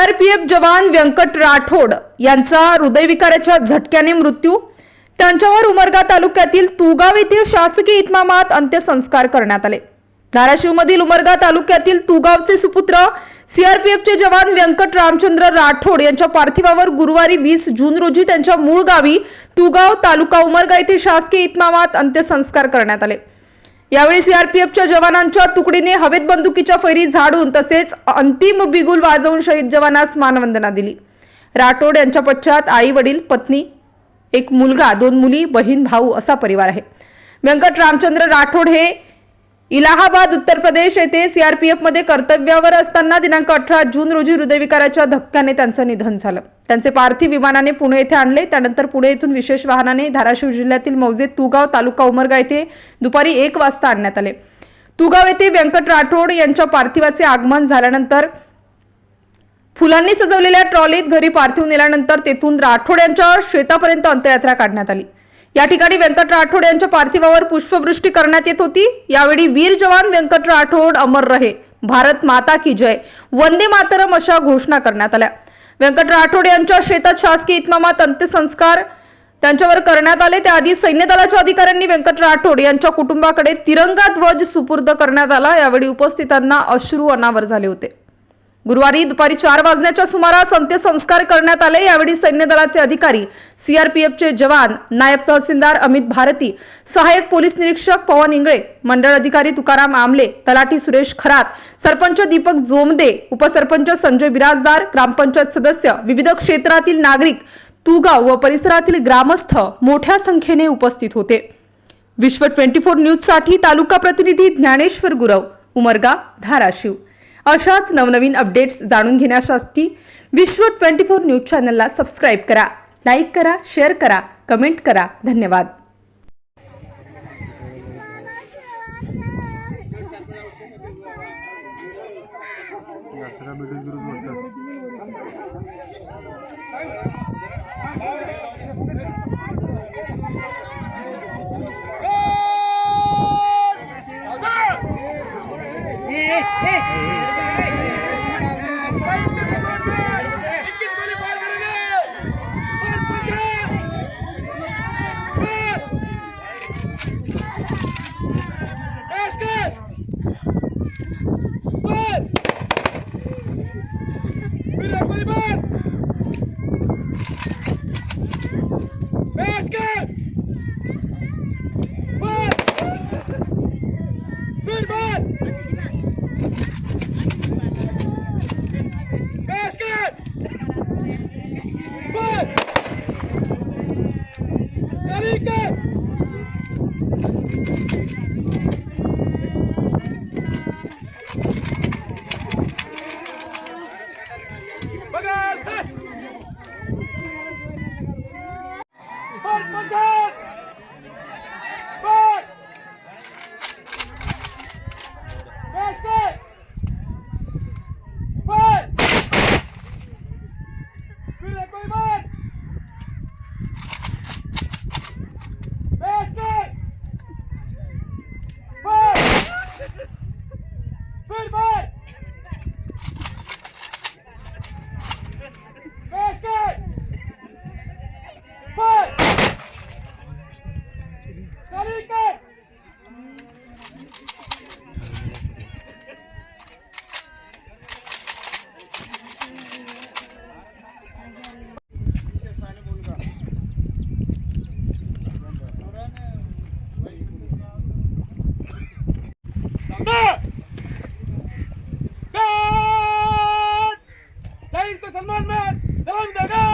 CRPF जवान व्यंकट राठोड यांचा हृदयविकाराच्या झटक्याने मृत्यू. त्यांच्यावर उमरगा तालुक्यातील तुगाव येथील शासकीय इतमामात अंत्यसंस्कार करण्यात आले. धाराशिवमधील उमरगा तालुक्यातील तुगावचे सुपुत्र सीआरपीएफचे जवान व्यंकट रामचंद्र राठोड यांच्या पार्थिवावर गुरुवारी वीस जून रोजी त्यांच्या मूळ गावी तुगाव तालुका उमरगा येथे शासकीय इतमामात अंत्यसंस्कार करण्यात आले. यावेळी सीआरपीएफच्या जवानांच्या तुकडीने हवेत बंदुकीच्या फैरी झाडून तसेच अंतिम बिगुल वाजवून शहीद जवानास मानवंदना दिली. राठोड यांच्या पश्चात आई वडील पत्नी एक मुलगा दोन मुली बहीण भाऊ असा परिवार आहे. व्यंकट रामचंद्र राठोड हे इलाहाबाद उत्तर प्रदेश येथे सीआरपीएफमध्ये कर्तव्यावर असताना दिनांक अठरा जून रोजी हृदयविकाराच्या धक्क्याने त्यांचं निधन झालं. त्यांचे पार्थिव विमानाने पुणे येथे आणले. त्यानंतर पुणे येथून विशेष वाहनाने धाराशिव जिल्ह्यातील मौजे तुगाव तालुका उमरगा येथे दुपारी एक वाजता आणण्यात आले. तुगाव येथे व्यंकट राठोड यांच्या पार्थिवाचे आगमन झाल्यानंतर फुलांनी सजवलेल्या ट्रॉलीत घरी पार्थिव नेल्यानंतर तेथून राठोड यांच्या शेतापर्यंत अंत्ययात्रा काढण्यात आली. या ठिकाणी व्यंकट राठोड यांच्या पार्थिवावर पुष्पवृष्टी करण्यात येत होती. यावेळी वीर जवान व्यंकट राठोड अमर रहे. भारत माता की जय. वंदे मातरम अशा घोषणा करण्यात आल्या. व्यंकट राठोड यांच्या शेतात शासकीय इतमामात अंत्यसंस्कार त्यांच्यावर करण्यात आले. त्याआधी सैन्य दलाच्या अधिकाऱ्यांनी व्यंकट राठोड यांच्या कुटुंबाकडे तिरंगा ध्वज सुपूर्द करण्यात आला. यावेळी उपस्थितांना अश्रू अनावर झाले होते. गुरुवारी दुपारी चार वाजण्याच्या सुमारास अंत्यसंस्कार करण्यात आले. यावेळी सैन्य दलाचे अधिकारी सीआरपीएफचे जवान नायब तहसीलदार अमित भारती सहाय्यक पोलीस निरीक्षक पवन इंगळे मंडळ अधिकारी तुकाराम आमले तलाठी सुरेश खरात सरपंच दीपक जोमदे उपसरपंच संजय बिराजदार ग्रामपंचायत सदस्य विविध क्षेत्रातील नागरिक तुगाव व परिसरातील ग्रामस्थ मोठ्या संख्येने उपस्थित होते. विश्व ट्वेंटी फोर न्यूजसाठी तालुका प्रतिनिधी ज्ञानेश्वर गुरव उमरगा धाराशिव. अशाच नवनवीन अपडेट्स जाणून घेण्यासाठी विश्व ट्वेंटी फोर न्यूज चॅनलला सबस्क्राईब करा लाईक करा शेअर करा कमेंट करा. धन्यवाद. Good man! Take it! Ha ha ha! Bandera!